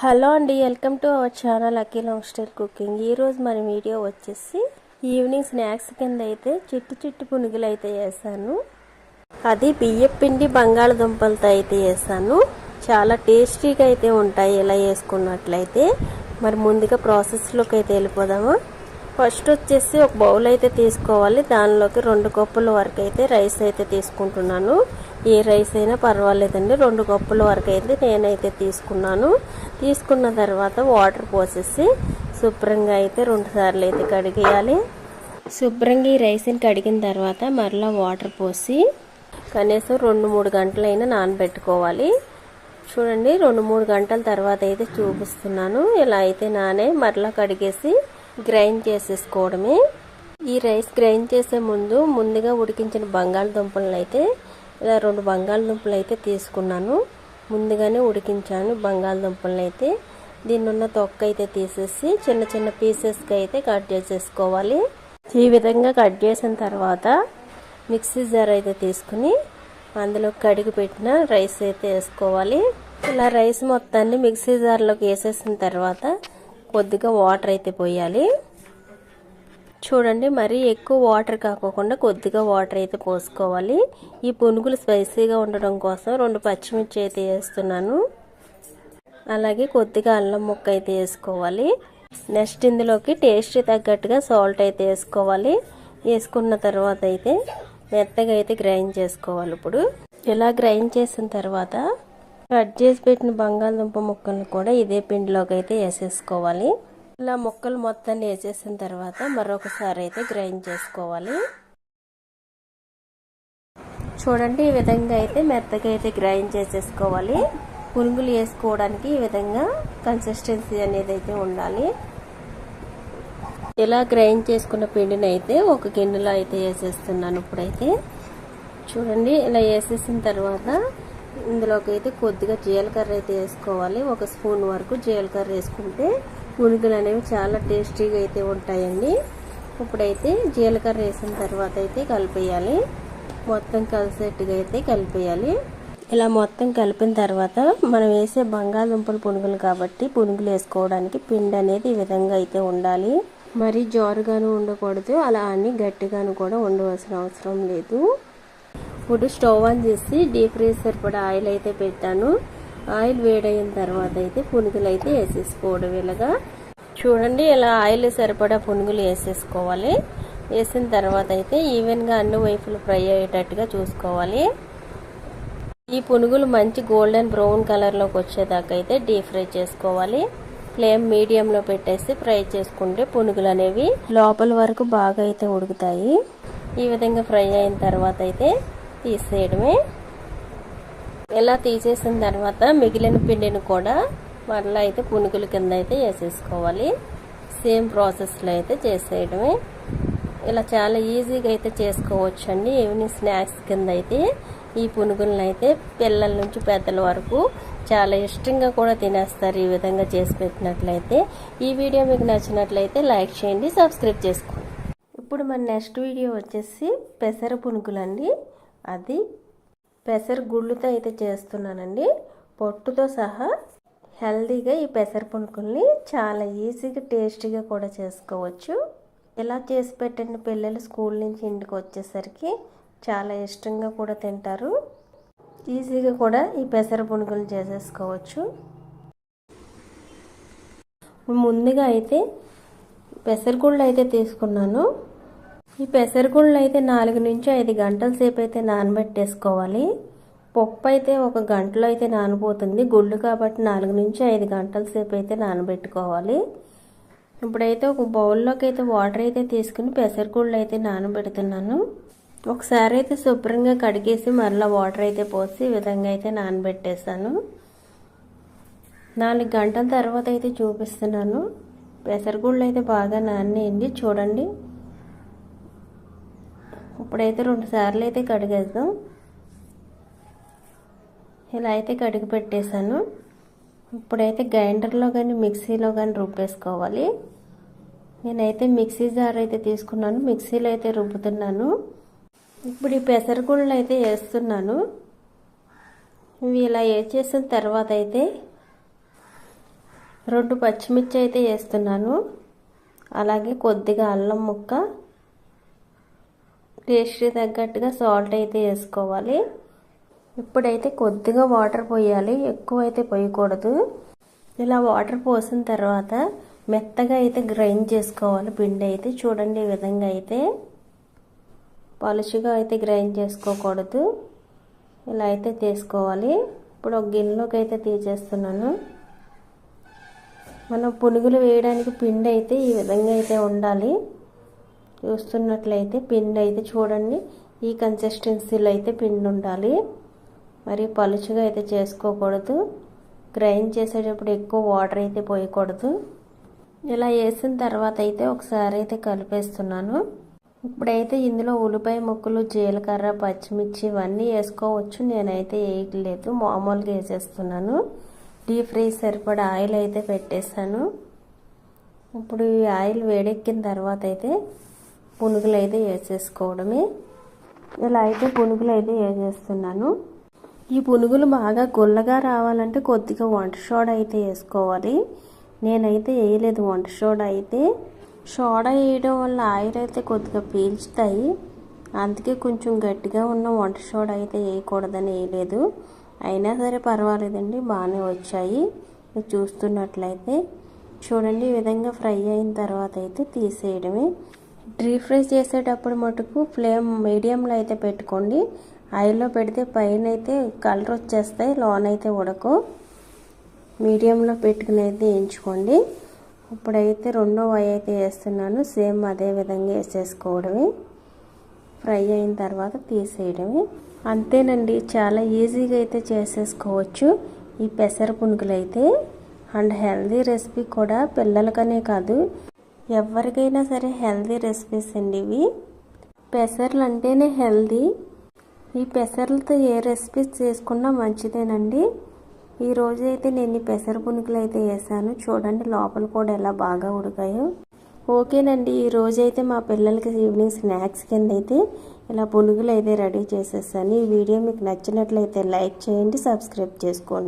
Hello అండి welcome to our channel Akhi long style cooking ఈరోజు మన వీడియో వచ్చేసి ఈవినింగ్ స్నాక్స్ కింద అయితే చిట్టు చిట్టు పునుగులు అయితే వేసాను. అది బియ్యం పిండి బంగాళదుంపలతో అయితే వేసాను. చాలా టేస్టీగా అయితే ఉంటాయి ఇలా వేసుకున్నట్లయితే. మరి ముందుగా ప్రాసెస్లోకి అయితే వెళ్ళిపోదాము? ఫస్ట్ వచ్చేసి ఒక బౌల్ అయితే తీసుకోవాలి. దానిలోకి రెండు కప్పుల వరకు అయితే రైస్ అయితే తీసుకుంటున్నాను. ఏ రైస్ అయినా పర్వాలేదండి రెండు కప్పుల వరకు అయితే నేనైతే తీసుకున్నాను. తీసుకున్న తర్వాత వాటర్ పోసేసి శుభ్రంగా అయితే రెండు సార్లు అయితే కడిగేయాలి. శుభ్రంగా ఈ రైస్ని కడిగిన తర్వాత మరలా వాటర్ పోసి కనీసం రెండు మూడు గంటలైనా నానబెట్టుకోవాలి. చూడండి రెండు మూడు గంటల తర్వాత అయితే చూపిస్తున్నాను. ఇలా అయితే నానే మరలా కడిగేసి గ్రైండ్ చేసేసుకోవడమే. ఈ రైస్ గ్రైండ్ చేసే ముందు ముందుగా ఉడికించిన బంగాళదుంపలను అయితే ఇలా రెండు బంగాళదుంపలు అయితే తీసుకున్నాను. ముందుగానే ఉడికించాను బంగాళదుంపలను అయితే. దీన్ని ఉన్న తొక్క అయితే తీసేసి చిన్న చిన్న పీసెస్కి అయితే కట్ చేసేసుకోవాలి. ఈ విధంగా కట్ చేసిన తర్వాత మిక్సీ జార్ అయితే తీసుకుని అందులో కడిగి పెట్టిన రైస్ అయితే వేసుకోవాలి. ఇలా రైస్ మొత్తాన్ని మిక్సీ జార్లోకి వేసేసిన తర్వాత కొద్దిగా వాటర్ అయితే పోయాలి. చూడండి మరీ ఎక్కువ వాటర్ కాకోకుండా కొద్దిగా వాటర్ అయితే పోసుకోవాలి. ఈ పునుగులు స్పైసీగా ఉండడం కోసం రెండు పచ్చిమిర్చి అయితే వేస్తున్నాను. అలాగే కొద్దిగా అల్లం ముక్క అయితే వేసుకోవాలి. నెక్స్ట్ ఇందులోకి టేస్ట్ తగ్గట్టుగా సాల్ట్ అయితే వేసుకోవాలి. వేసుకున్న తర్వాత అయితే మెత్తగా అయితే గ్రైండ్ చేసుకోవాలి ఇప్పుడు. ఇలా గ్రైండ్ చేసిన తర్వాత కట్ చేసి పెట్టిన బంగాళదుంప ముక్కలను కూడా ఇదే పిండిలోకి అయితే వేసేసుకోవాలి. ఇలా ముక్కలు మొత్తాన్ని వేసేసిన తర్వాత మరొకసారి అయితే గ్రైండ్ చేసుకోవాలి. చూడండి ఈ విధంగా అయితే మెత్తగా అయితే గ్రైండ్ చేసేసుకోవాలి. పునుగులు వేసుకోవడానికి ఈ విధంగా కన్సిస్టెన్సీ అనేది అయితే ఉండాలి. ఇలా గ్రైండ్ చేసుకున్న పిండిని అయితే ఒక గిన్నెలో అయితే వేసేస్తున్నాను ఇప్పుడైతే. చూడండి ఇలా వేసేసిన తర్వాత ఇందులోకి అయితే కొద్దిగా జీలకర్ర అయితే వేసుకోవాలి. ఒక స్పూన్ వరకు జీలకర్ర వేసుకుంటే పునుగులు అనేవి చాలా టేస్టీగా అయితే ఉంటాయండి. ఇప్పుడైతే జీలకర్ర వేసిన తర్వాత అయితే కలిపేయాలి. మొత్తం కలిసేట్టుగా అయితే కలిపేయాలి. ఇలా మొత్తం కలిపిన తర్వాత మనం వేసే బంగాళదుంపల పునుగులు కాబట్టి పునుగులు వేసుకోవడానికి పిండి అనేది ఈ విధంగా అయితే ఉండాలి. మరి జారుగాను ఉండకూడదు. అలా అని గట్టిగాను కూడా ఉండవలసిన అవసరం లేదు. ఇప్పుడు స్టవ్ ఆన్ చేసి డీప్ ఫ్రీజ్ సరిపడా ఆయిల్ అయితే పెట్టాను. ఆయిల్ వేడైన తర్వాత అయితే పునుగులు అయితే వేసేసుకోవడం ఇలాగా. చూడండి ఇలా ఆయిల్ సరిపడా పునుగులు వేసేసుకోవాలి. వేసిన తర్వాత అయితే ఈవెన్గా అన్ని వైపులు ఫ్రై అయ్యేటట్టుగా చూసుకోవాలి. ఈ పునుగులు మంచి గోల్డెన్ బ్రౌన్ కలర్లోకి వచ్చేదాకా అయితే డీప్ ఫ్రై చేసుకోవాలి. ఫ్లేమ్ మీడియంలో పెట్టేసి ఫ్రై చేసుకుంటే పునుగులు అనేవి లోపల వరకు బాగా అయితే ఉడుకుతాయి. ఈ విధంగా ఫ్రై అయిన తర్వాత అయితే తీసేయడమే. ఇలా తీసేసిన తర్వాత మిగిలిన పిండిని కూడా మరలా అయితే పునుగుల కింద అయితే వేసేసుకోవాలి. సేమ్ ప్రాసెస్లో అయితే చేసేయడమే. ఇలా చాలా ఈజీగా అయితే చేసుకోవచ్చు అండి ఈవినింగ్ స్నాక్స్ కింద అయితే ఈ పునుగులను అయితే పిల్లల నుంచి పెద్దల వరకు చాలా ఇష్టంగా కూడా తినేస్తారు ఈ విధంగా చేసి పెట్టినట్లయితే. ఈ వీడియో మీకు నచ్చినట్లయితే లైక్ చేయండి సబ్స్క్రైబ్ చేసుకోండి. ఇప్పుడు మన నెక్స్ట్ వీడియో వచ్చేసి పెసర పునుగులండి. అది పెసర గుళ్ళుతో అయితే చేస్తున్నానండి. పొట్టుతో సహా హెల్దీగా ఈ పెసర పునుకుల్ని చాలా ఈజీగా టేస్టీగా కూడా చేసుకోవచ్చు. ఇలా చేసి పెట్టండి. పిల్లలు స్కూల్ నుంచి ఇంటికి వచ్చేసరికి చాలా ఇష్టంగా కూడా తింటారు. ఈజీగా కూడా ఈ పెసర పుణుకులు చేసేసుకోవచ్చు. ముందుగా అయితే పెసరగుళ్ళు అయితే తీసుకున్నాను. ఈ పెసరగుళ్ళు అయితే నాలుగు నుంచి ఐదు గంటల సేపు అయితే నానబెట్టేసుకోవాలి. పప్పు అయితే ఒక గంటలో అయితే నానబోతుంది. గుళ్ళు కాబట్టి నాలుగు నుంచి ఐదు గంటల సేపు అయితే నానబెట్టుకోవాలి. ఇప్పుడైతే ఒక బౌల్లోకి అయితే వాటర్ అయితే తీసుకుని పెసరగుళ్ళు అయితే నానబెడుతున్నాను. ఒకసారి అయితే శుభ్రంగా కడిగేసి మరలా వాటర్ అయితే పోసి ఈ విధంగా అయితే నానబెట్టేశాను. నాలుగు గంటల తర్వాత అయితే చూపిస్తున్నాను. పెసరగుళ్ళు అయితే బాగా నానేయండి చూడండి. ఇప్పుడైతే రెండు సార్లు అయితే కడిగేద్దాం. ఇలా అయితే కడిగి పెట్టేశాను. ఇప్పుడైతే గ్రైండర్లో కానీ మిక్సీలో కానీ రుబ్బేసుకోవాలి. నేనైతే మిక్సీ జార్ అయితే తీసుకున్నాను. మిక్సీలో అయితే రుబ్బుతున్నాను. ఇప్పుడు ఈ పెసరగుళ్ళు అయితే వేస్తున్నాను. ఇవి ఇలా వేసేసిన తర్వాత అయితే రెండు పచ్చిమిర్చి అయితే వేస్తున్నాను. అలాగే కొద్దిగా అల్లం ముక్క టేస్ట్కి తగ్గట్టుగా సాల్ట్ అయితే వేసుకోవాలి. ఇప్పుడైతే కొద్దిగా వాటర్ పోయాలి. ఎక్కువ అయితే పోయకూడదు. ఇలా వాటర్ పోసిన తర్వాత మెత్తగా అయితే గ్రైండ్ చేసుకోవాలి. పిండి అయితే చూడండి ఈ విధంగా అయితే. పలుచుగా అయితే గ్రైండ్ చేసుకోకూడదు. ఇలా అయితే తీసుకోవాలి. ఇప్పుడు ఒక గిన్నెలోకి అయితే తీసేస్తున్నాను. మనం పునుగులు వేయడానికి పిండి అయితే ఈ విధంగా అయితే ఉండాలి. చూస్తున్నట్లయితే పిండి అయితే చూడండి. ఈ కన్సిస్టెన్సీలో అయితే పిండి ఉండాలి మరి పలుచుగా అయితే చేసుకోకూడదు. గ్రైండ్ చేసేటప్పుడు ఎక్కువ వాటర్ అయితే పోయకూడదు. ఇలా వేసిన తర్వాత అయితే ఒకసారి అయితే కలిపేస్తున్నాను. ఇప్పుడైతే ఇందులో ఉల్లిపాయ ముక్కలు జీలకర్ర పచ్చిమిర్చి ఇవన్నీ వేసుకోవచ్చు. నేనైతే వేయట్లేదు. మామూలుగా వేసేస్తున్నాను. డీప్ ఫ్రై సరిపడా ఆయిల్ అయితే పెట్టేశాను. ఇప్పుడు ఈ ఆయిల్ వేడెక్కిన తర్వాత అయితే పునుగులు అయితే వేసేసుకోవడమే. ఇలా అయితే పునుగులు అయితే వేసేస్తున్నాను. ఈ పునుగులు బాగా గుల్లగా రావాలంటే కొద్దిగా వంట సోడా అయితే వేసుకోవాలి. నేనైతే వేయలేదు వంట సోడా అయితే. సోడా వేయడం వల్ల ఆయిల్ అయితే కొద్దిగా పీల్చుతాయి. అందుకే కొంచెం గట్టిగా ఉన్న వంట సోడా అయితే వేయకూడదని వేయలేదు. అయినా సరే పర్వాలేదండి బాగానే వచ్చాయి. మీరు చూస్తున్నట్లయితే. చూడండి ఈ విధంగా ఫ్రై అయిన తర్వాత అయితే తీసేయడమే. డీప్ ఫ్రై చేసేటప్పుడు మటుకు ఫ్లేమ్ మీడియంలో అయితే పెట్టుకోండి. ఆయిల్లో పెడితే పైన అయితే కలర్ వచ్చేస్తాయి లోన్ అయితే ఉడకు. మీడియంలో పెట్టుకుని అయితే వేయించుకోండి. ఇప్పుడైతే రెండో వై అయితే వేస్తున్నాను సేమ్ అదే విధంగా వేసేసుకోవడమే. ఫ్రై అయిన తర్వాత తీసేయడమే. అంతేనండి చాలా ఈజీగా అయితే చేసేసుకోవచ్చు ఈ పెసర పునుకులు అయితే అండ్ హెల్దీ రెసిపీ కూడా పిల్లలకనే కాదు. ఎవరికైనా సరే హెల్దీ రెసిపీస్ అండి ఇవి. పెసర్లు అంటేనే హెల్దీ. ఈ పెసర్లతో ఏ రెసిపీస్ చేసుకున్నా మంచిదేనండి. ఈ రోజు అయితే నేను ఈ పెసర పునుకులు అయితే వేసాను. చూడండి లోపల కూడా ఎలా బాగా ఉడికాయో. ఓకేనండి ఈ అయితే మా పిల్లలకి ఈవినింగ్ స్నాక్స్ కింద అయితే ఇలా పునుగులు అయితే రెడీ చేసేసాను. ఈ వీడియో మీకు నచ్చినట్లయితే లైక్ చేయండి సబ్స్క్రైబ్ చేసుకోండి.